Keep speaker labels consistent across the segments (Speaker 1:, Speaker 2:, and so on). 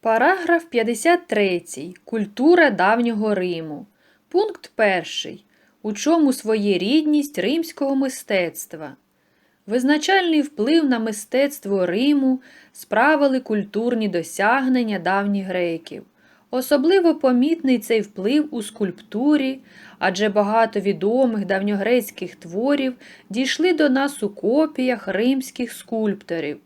Speaker 1: Параграф 53. Культура давнього Риму. Пункт 1. У чому своєрідність римського мистецтва? Визначальний вплив на мистецтво Риму справили культурні досягнення давніх греків. Особливо помітний цей вплив у скульптурі, адже багато відомих давньогрецьких творів дійшли до нас у копіях римських скульпторів.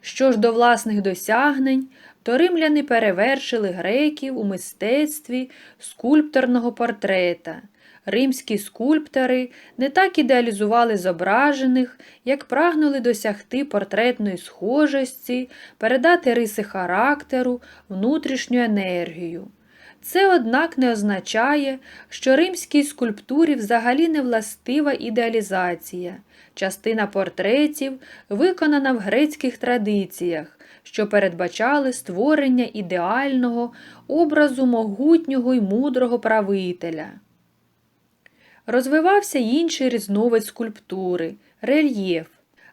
Speaker 1: Що ж до власних досягнень, то римляни перевершили греків у мистецтві скульпторного портрета. Римські скульптори не так ідеалізували зображених, як прагнули досягти портретної схожості, передати риси характеру, внутрішню енергію. Це, однак, не означає, що римській скульптурі взагалі не властива ідеалізація. Частина портретів виконана в грецьких традиціях, що передбачали створення ідеального образу могутнього й мудрого правителя. Розвивався інший різновид скульптури рельєф.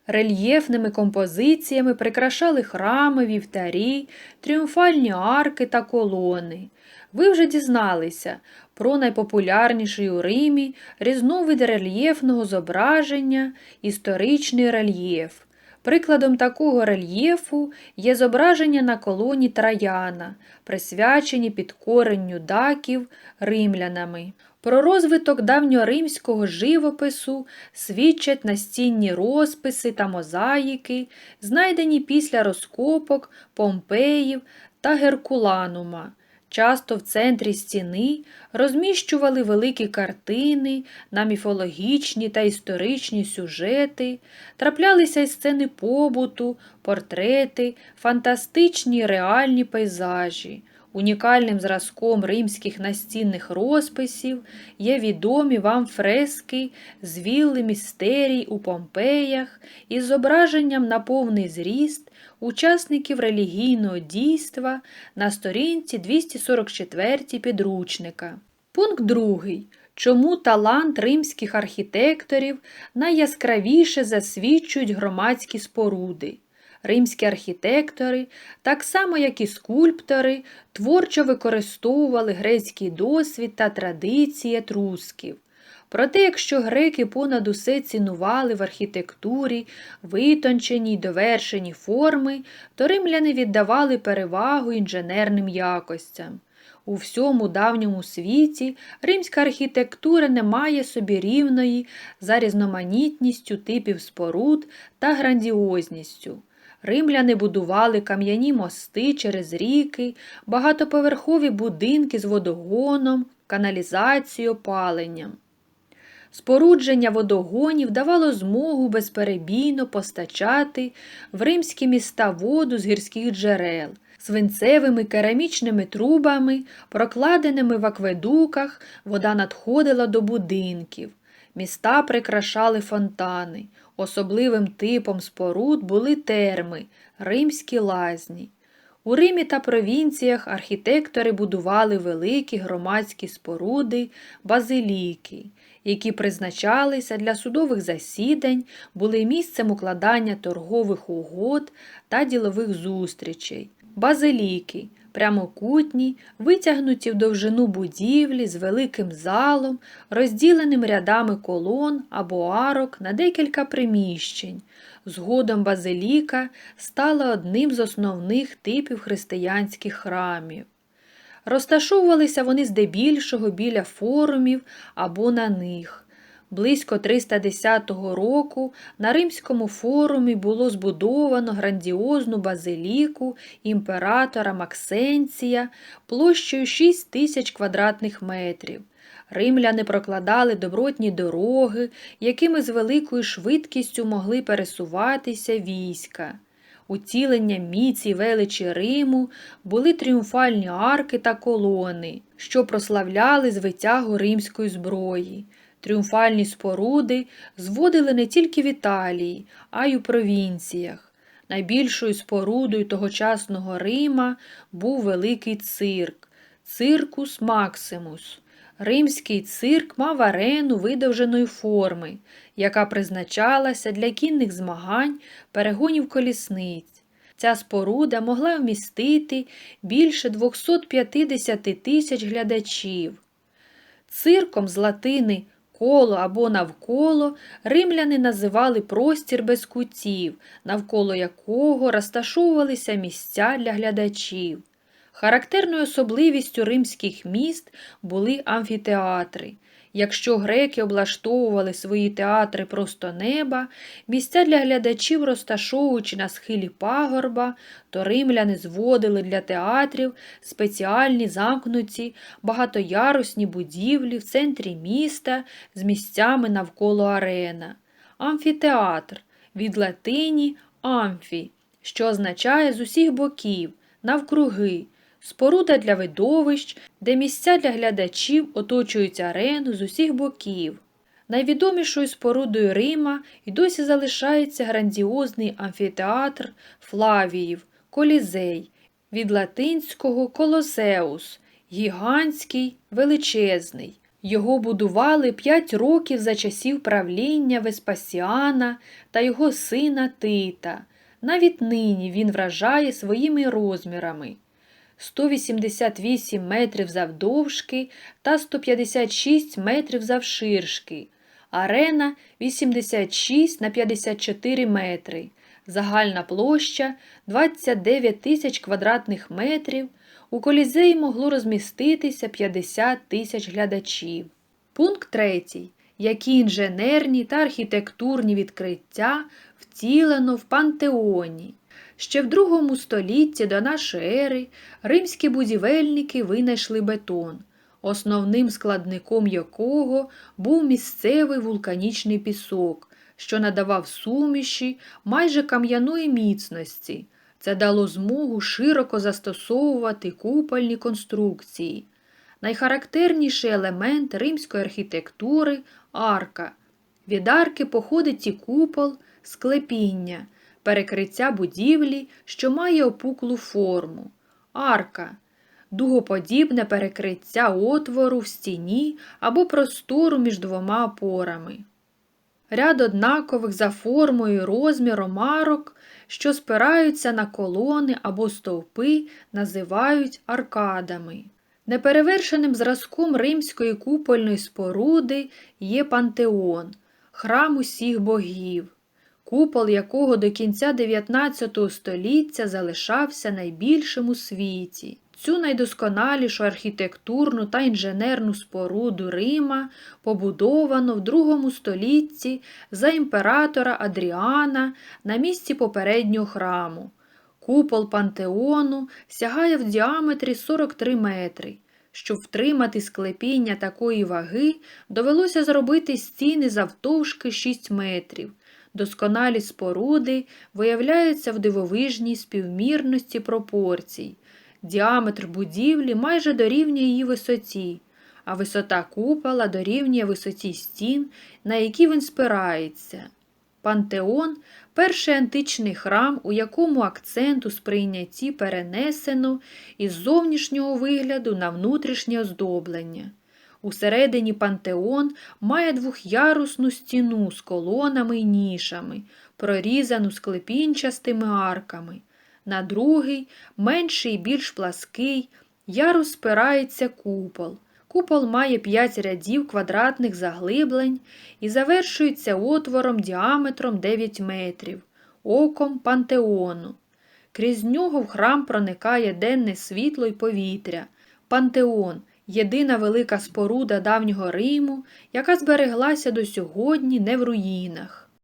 Speaker 1: Рельєфними композиціями прикрашали храми, вівтарі, тріумфальні арки та колони. Ви вже дізналися про найпопулярніший у Римі різновид рельєфного зображення історичний рельєф. Прикладом такого рельєфу є зображення на колоні Траяна, присвячені підкоренню даків римлянами. Про розвиток давньоримського живопису свідчать настінні розписи та мозаїки, знайдені після розкопок Помпеїв та Геркуланума. Часто в центрі стіни розміщували великі картини на міфологічні та історичні сюжети, траплялися й сцени побуту, портрети, фантастичні реальні пейзажі. Унікальним зразком римських настінних розписів є відомі вам фрески з вілли містерій у Помпеях із зображенням на повний зріст учасників релігійного дійства на сторінці 244 підручника. Пункт 2. Чому талант римських архітекторів найяскравіше засвідчують громадські споруди? Римські архітектори, так само як і скульптори, творчо використовували грецький досвід та традиції етрусків. Проте, якщо греки понад усе цінували в архітектурі витончені й довершені форми, то римляни віддавали перевагу інженерним якостям. У всьому давньому світі римська архітектура не має собі рівної за різноманітністю типів споруд та грандіозністю. Римляни будували кам'яні мости через ріки, багатоповерхові будинки з водогоном, каналізацією, опаленням. Спорудження водогонів давало змогу безперебійно постачати в римські міста воду з гірських джерел, свинцевими керамічними трубами, прокладеними в акведуках, вода надходила до будинків. Міста прикрашали фонтани. Особливим типом споруд були терми, римські лазні. У Римі та провінціях архітектори будували великі громадські споруди, базиліки, які призначалися для судових засідань, були місцем укладання торгових угод та ділових зустрічей. Базиліки прямокутні, витягнуті в довжину будівлі з великим залом, розділеним рядами колон або арок на декілька приміщень. Згодом базиліка стала одним з основних типів християнських храмів. Розташовувалися вони здебільшого біля форумів або на них. Близько 310 року на Римському форумі було збудовано грандіозну базиліку імператора Максенція площею 6 тисяч квадратних метрів. Римляни прокладали добротні дороги, якими з великою швидкістю могли пересуватися війська. Уцілення міці величі Риму були тріумфальні арки та колони, що прославляли звитягу римської зброї. Тріумфальні споруди зводили не тільки в Італії, а й у провінціях. Найбільшою спорудою тогочасного Рима був великий цирк циркус Максимус. Римський цирк мав арену видовженої форми, яка призначалася для кінних змагань, перегонів колісниць. Ця споруда могла вмістити більше 250 тисяч глядачів. Цирком з латини коло або навколо римляни називали простір без кутів, навколо якого розташовувалися місця для глядачів. Характерною особливістю римських міст були амфітеатри. Якщо греки облаштовували свої театри просто неба, місця для глядачів розташовуючи на схилі пагорба, то римляни зводили для театрів спеціальні замкнуті багатоярусні будівлі в центрі міста з місцями навколо арена. Амфітеатр від латині амфі, що означає з усіх боків, навкруги. Споруда для видовищ, де місця для глядачів оточують арену з усіх боків. Найвідомішою спорудою Рима і досі залишається грандіозний амфітеатр Флавіїв, Колізей, від латинського колосеус, гігантський, величезний. Його будували п'ять років за часів правління Веспасіана та його сина Тита. Навіть нині він вражає своїми розмірами. 188 метрів завдовжки та 156 метрів завширшки. Арена 86 на 54 метри. Загальна площа 29 тисяч квадратних метрів. У колізеї могло розміститися 50 тисяч глядачів. Пункт 3. Які інженерні та архітектурні відкриття втілено в пантеоні. Ще в другому столітті до нашої ери римські будівельники винайшли бетон, основним складником якого був місцевий вулканічний пісок, що надавав суміші майже кам'яної міцності. Це дало змогу широко застосовувати купольні конструкції. Найхарактерніший елемент римської архітектури арка. Від арки походить і купол, склепіння перекриття будівлі, що має опуклу форму, арка, дугоподібне перекриття отвору в стіні або простору між двома опорами. Ряд однакових за формою і розміром арок, що спираються на колони або стовпи, називають аркадами. Неперевершеним зразком римської купольної споруди є пантеон, храм усіх богів купол якого до кінця 19 століття залишався найбільшим у світі. Цю найдосконалішу архітектурну та інженерну споруду Рима побудовано в другому столітті за імператора Адріана на місці попереднього храму. Купол пантеону сягає в діаметрі 43 метри. Щоб втримати склепіння такої ваги, довелося зробити стіни завтовшки 6 метрів. Досконалі споруди виявляються в дивовижній співмірності пропорцій. Діаметр будівлі майже дорівнює її висоті, а висота купола дорівнює висоті стін, на які він спирається. Пантеон перший античний храм, у якому акцент у сприйнятті перенесено із зовнішнього вигляду на внутрішнє оздоблення. Усередині пантеон має двохярусну стіну з колонами й нішами, прорізану склепінчастими арками. На другий, менший і більш плаский, ярус спирається купол. Купол має п'ять рядів квадратних заглиблень і завершується отвором діаметром 9 метрів, оком пантеону. Крізь нього в храм проникає денне світло й повітря. Пантеон єдина велика споруда давнього Риму, яка збереглася до сьогодні не в руїнах.